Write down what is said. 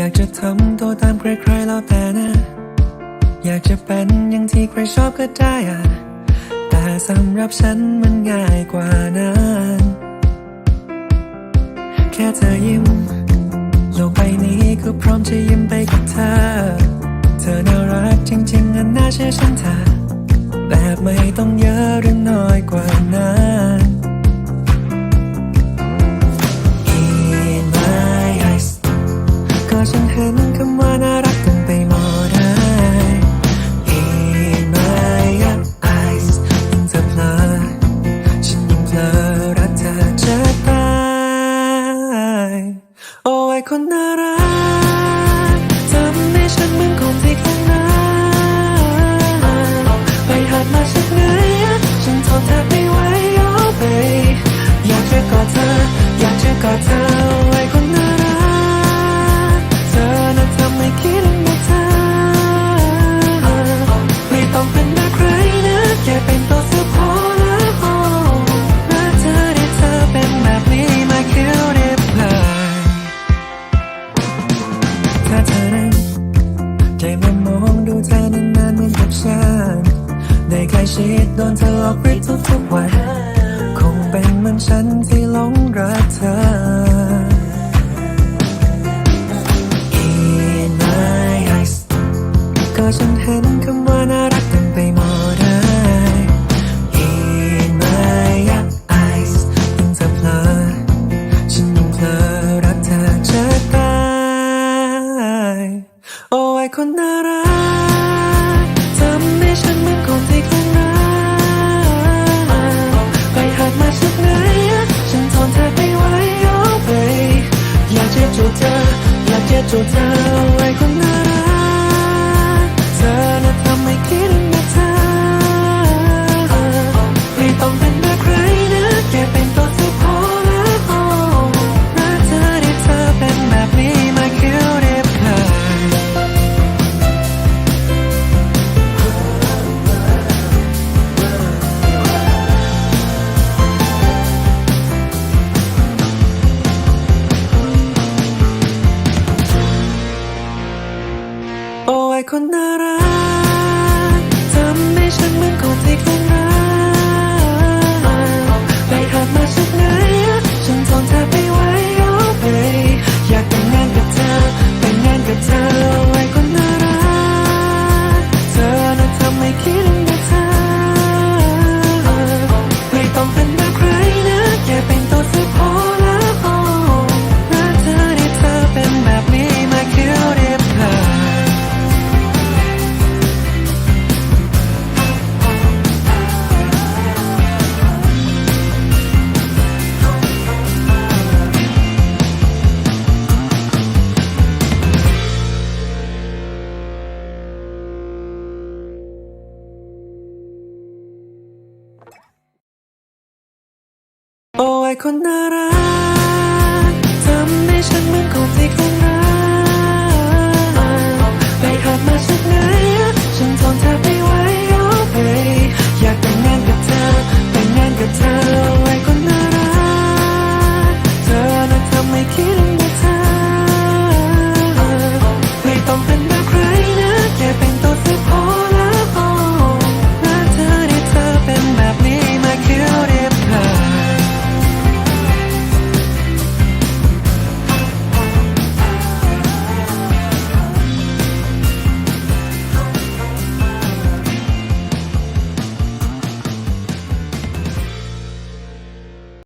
อยากจะทำตัวตามใครๆแล้วแต่นะ อยากจะเป็นอย่างที่ใครชอบก็ได้อะแต่สำหรับฉันมันง่ายกว่านั้นแค่เธอยิ้มโลกใบนี้ก็พร้อมจะยิ้มไปกับเธอ เธอน่ารักจริงๆอันน่าเชื่อฉันเธอแบบไม่ต้องเยอะหรือำว่าน่ารักกันไปหมดเลย In my eyes ยิ่งเธอเพลอฉันยิ่งเพลอรักเธอจะตาย โอ้ยคนน่ารัก ดโดนเธอหลอกริดทุกวัน คงเป็นเหมือนฉันที่หลงรักเธอ In my eyes ก็ฉันเห็นคำว่าน่ารักเต็มไปหมดเลย In my eyes ยิ่งเธอเพลอฉันยิ่งเพลอรักเธอจะตายโอ้ยคนน่ารักทำให้ฉันเหมือนคน ไปหัดมาจากไหนฉันทนเธอไม่ไหวโอ้ babe อยากจะจูบเธออยากจะจูบเธอ โอ้ย โอ้ย